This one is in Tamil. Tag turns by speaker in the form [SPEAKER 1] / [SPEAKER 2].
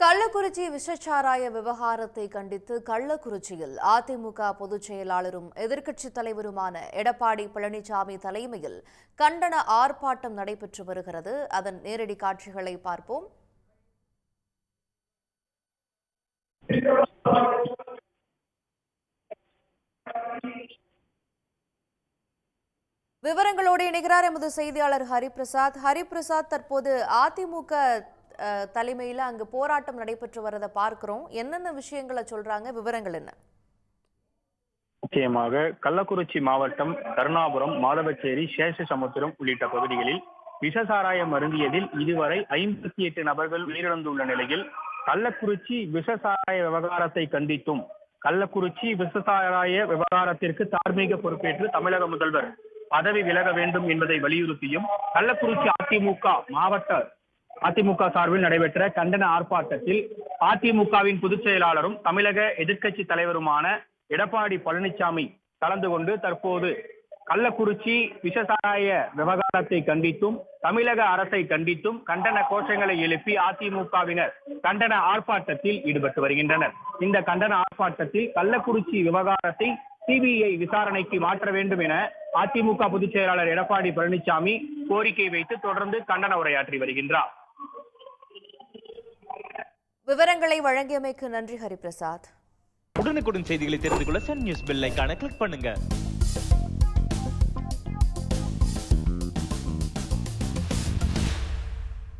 [SPEAKER 1] கள்ளக்குறிச்சி விஷச்சாராய விவகாரத்தை கண்டித்து கள்ளக்குறிச்சியில் அதிமுக பொதுச் செயலாளரும் எதிர்க்கட்சித் தலைவருமான எடப்பாடி பழனிசாமி தலைமையில் கண்டன ஆர்ப்பாட்டம் நடைபெற்று வருகிறது. அதன் நேரடி காட்சிகளை பார்ப்போம். விவரங்களோடு இணைகிறார் எமது செய்தியாளர் ஹரிபிரசாத். ஹரிபிரசாத் தற்போது அதிமுக தலைமையில அங்கு போராட்டம் நடைபெற்று வரதை பார்க்கிறோம். என்னென்ன விஷயங்களை சொல்றாங்க? விவரங்கள் என்ன?
[SPEAKER 2] முக்கியமாக கள்ளக்குறிச்சி மாவட்டம் கருணாபுரம் மாதவச்சேரி சேஷசமுத்திரம் உள்ளிட்ட பகுதிகளில் விஷசாராயம் அருந்தியதில் இதுவரை ஐம்பத்தி எட்டு நபர்கள் உயிரிழந்துள்ள நிலையில் கள்ளக்குறிச்சி விஷசாராய விவகாரத்தை கண்டித்தும் கள்ளக்குறிச்சி விஷசாராய விவகாரத்திற்கு தார்மீக பொறுப்பேற்று தமிழக முதல்வர் பதவி விலக வேண்டும் என்பதை வலியுறுத்தியும் கள்ளக்குறிச்சி அதிமுக மாவட்ட அதிமுக சார்பில் நடைபெற்ற கண்டன ஆர்ப்பாட்டத்தில் அதிமுகவின் பொதுச் செயலாளரும் தமிழக எதிர்க்கட்சி தலைவருமான எடப்பாடி பழனிசாமி கலந்து கொண்டு தற்போது கள்ளக்குறிச்சி விஷசாராய விவகாரத்தை கண்டித்தும் தமிழக அரசை கண்டித்தும் கண்டன கோஷங்களை எழுப்பி அதிமுகவினர் கண்டன ஆர்ப்பாட்டத்தில் ஈடுபட்டு வருகின்றனர். இந்த கண்டன ஆர்ப்பாட்டத்தில் கள்ளக்குறிச்சி விவகாரத்தை சிபிஐ விசாரணைக்கு மாற்ற வேண்டும் என அதிமுக பொதுச் செயலாளர் எடப்பாடி பழனிசாமி கோரிக்கை வைத்து தொடர்ந்து கண்டன உரையாற்றி வருகின்றார்.
[SPEAKER 1] விவரங்களை வழங்கியமைக்கு நன்றி ஹரிபிரசாத்.
[SPEAKER 3] உடனுக்குடன் செய்திகளை தெரிந்து கொள்ள சன் நியூஸ் பெல் ஐக்கான கிளிக் பண்ணுங்க.